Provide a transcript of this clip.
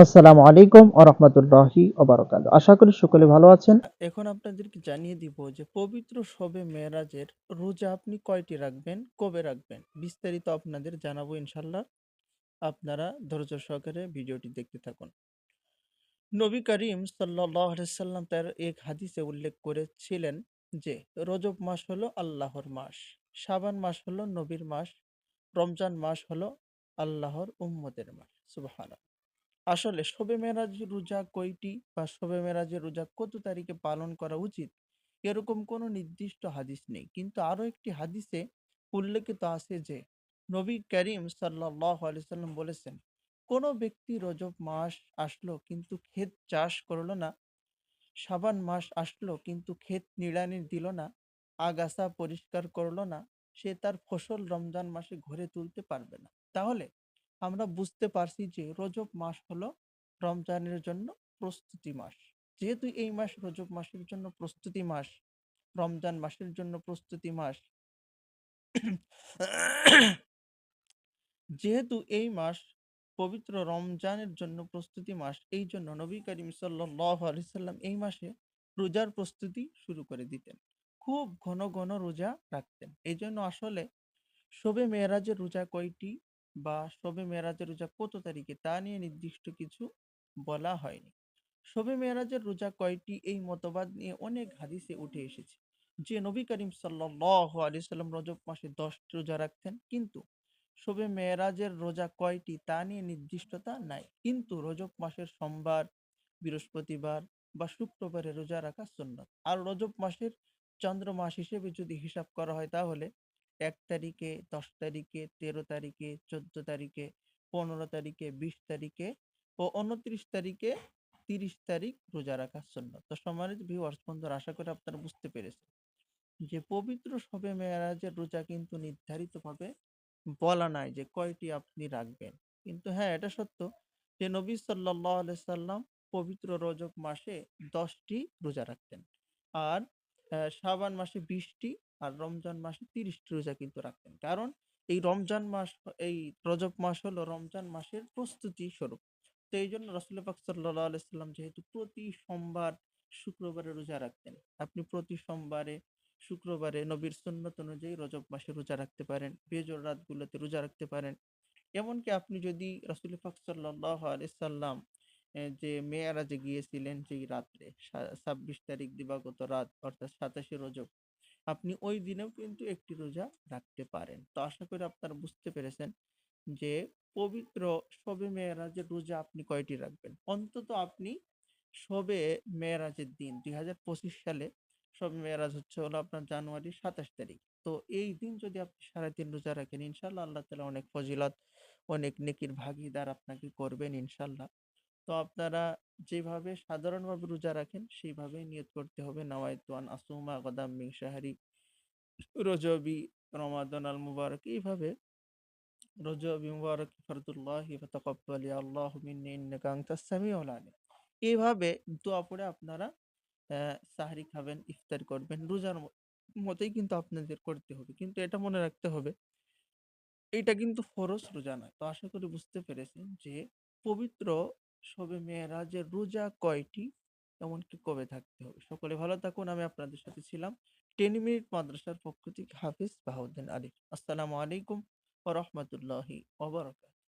আসসালামু আলাইকুম ও রহমতুল্লাহি ওবারাকাত আশা করি সকলে ভালো আছেন। এখন আপনাদেরকে জানিয়ে দিব যে পবিত্র শবে মেরাজের রোজা আপনি কয়টি রাখবেন, কবে রাখবেন? বিস্তারিত আপনাদের জানাব ইনশাল্লাহ আপনারা ধৈর্য সহকারে ভিডিওটি দেখতে থাকুন। নবী করিম সাল্লাম তার এক হাদিসে উল্লেখ করেছিলেন যে, রজব মাস হলো আল্লাহর মাস, শাবান মাস হলো নবীর মাস, রমজান মাস হলো আল্লাহর উম্মতের মাস। সুবহানাল্লাহ। আসলে শবে মেরাজ রোজা কয়টি বা শবে মেরাজের রোজা কত তারিখে পালন করা উচিত? এরকম কোনো নির্দিষ্ট হাদিস নেই। কিন্তু আরও একটি হাদিসে উল্লেখিত আছে যে, নবী করিম সাল্লাহ সাল্লাম বলেছেন, কোনো ব্যক্তি রজব মাস আসলো কিন্তু ক্ষেত চাষ করল না, সাবান মাস আসলো কিন্তু ক্ষেত নিড়ানি দিল না, আগাছা পরিষ্কার করল না, সে তার ফসল রমজান মাসে ঘরে তুলতে পারবে না। তাহলে আমরা বুঝতে পারছি যে রজব মাস হলো রমজানের জন্য প্রস্তুতি মাস। যেহেতু এই মাস রজব মাসের জন্য প্রস্তুতি মাস, রমজান মাসের জন্য প্রস্তুতি মাস। যেহেতু এই মাস পবিত্র রমজানের জন্য প্রস্তুতি মাস, এই জন্য নবী করিম সাল্লাম এই মাসে রোজার প্রস্তুতি শুরু করে দিতেন। খুব ঘন ঘন রোজা রাখতেন। এই জন্য আসলে শবে মেয়েরাজের রোজা কয়টি? বা শবে মেয়েরাজের রোজা কত তারিখে? তা নিয়ে নির্দিষ্ট কিছু বলা হয়নি। শবে মেয়েরাজের রোজা কয়টি? এই মতবাদ নিয়ে অনেক হাদিসে উঠে এসেছে যে, নবী করিম সাল্লাহ আলি সাল্লাম রজব মাসে দশটি রোজা রাখতেন। কিন্তু শবে মেয়েরাজের রোজা কয়টি? তা নিয়ে নির্দিষ্টতা নাই। কিন্তু রজব মাসের সোমবার, বৃহস্পতিবার বা শুক্রবারে রোজা রাখা সুন্নত। আর রজব মাসের চন্দ্র মাস হিসেবে যদি হিসাব করা হয় তাহলে এক তারিখে, দশ তারিখে, তেরো তারিখে, চোদ্দ তারিখে, পনেরো তারিখে, বিশ তারিখে ও উনত্রিশ তারিখে তিরিশ তারিখ রোজা রাখার জন্য তো সম্মানিত ভিউয়ার্স বন্ধুরা, আশা করি আপনারা বুঝতে পেরেছেন যে পবিত্র শবে মেয়ারাজের রোজা কিন্তু নির্ধারিতভাবে বলা নাই যে কয়টি আপনি রাখবেন। কিন্তু হ্যাঁ এটা সত্য যে নবী সাল্লাহ সাল্লাম পবিত্র রজব মাসে দশটি রোজা রাখতেন। আর শাবান মাসে বিশটি আর রমজান মাসে তিরিশটি রোজা কিন্তু রাখতেন কারণ এই রমজান মাস, এই রজব মাস হলো রমজান মাসের প্রস্তুতি স্বরূপ। তো এই জন্য রসুল পাক সাল্লাহ যেহেতু প্রতি সোমবার শুক্রবারে রোজা রাখতেন, আপনি প্রতি সোমবারে, শুক্রবারে নবীর সুন্নত অনুযায়ী রজব মাসে রোজা রাখতে পারেন বেজর রাতগুলোতে রোজা রাখতে পারেন। এমনকি আপনি যদি রসুল পাক সাল্লাহ আলাইসাল্লাম যে মেয়েরা যে গিয়েছিলেন যেই রাত্রে ছাব্বিশ তারিখ দিবাগত রাত, অর্থাৎ সাতাশে রজব আপনি ওই দিনেও কিন্তু একটি রোজা রাখতে পারেন। তো আশা করি আপনারা বুঝতে পেরেছেন যে পবিত্র শবে মেয়েরাজের রোজা আপনি কয়টি রাখবেন? অন্তত আপনি শবে মেয়েরাজের দিন, দুই হাজার পঁচিশ সালে শবে মেয়েরাজ হচ্ছে হলো আপনার জানুয়ারি সাতাশ তারিখ। তো এই দিন যদি আপনি সারাদিন রোজা রাখেন, ইনশাল্লাহ আল্লাহ তালা অনেক ফজিলত, অনেক নেকির ভাগিদার আপনাকে করবেন ইনশাল্লাহ। তো আপনারা যেভাবে সাধারণভাবে রোজা রাখেন সেইভাবে নিয়ত করতে হবে। নাওয়াইতুয়ান আসুমা গদাম মিং শাহরি রজবি রমাদান আল মুবারক এইভাবে রজবি মুবারক, ফরদুল্লাহ ফাতাকাব্বালি আল্লাহ মিন্নি ইন্নাকা আনতাস সামিউল আলিম। এইভাবে দোয়া পড়ে আপনারা সাহরি খাবেন, ইফতার করবেন, রোজার মতোই কিন্তু আপনাদের করতে হবে। কিন্তু এটা মনে রাখতে হবে, এটা কিন্তু ফরজ রোজা নয়। তো আশা করি বুঝতে পেরেছেন যে, পবিত্র শবে মেয়েরাজের রোজা কয়টি, এমনকি কবে থাকতে হবে। সকলে ভালো থাকুন, আমি আপনাদের সাথে ছিলাম টেন মিনিট মাদ্রাসার পক্ষ থেকে হাফিজ বাহাউদ্দিন আলী আসসালামু আলাইকুম ওয়া বারাকাতুহু।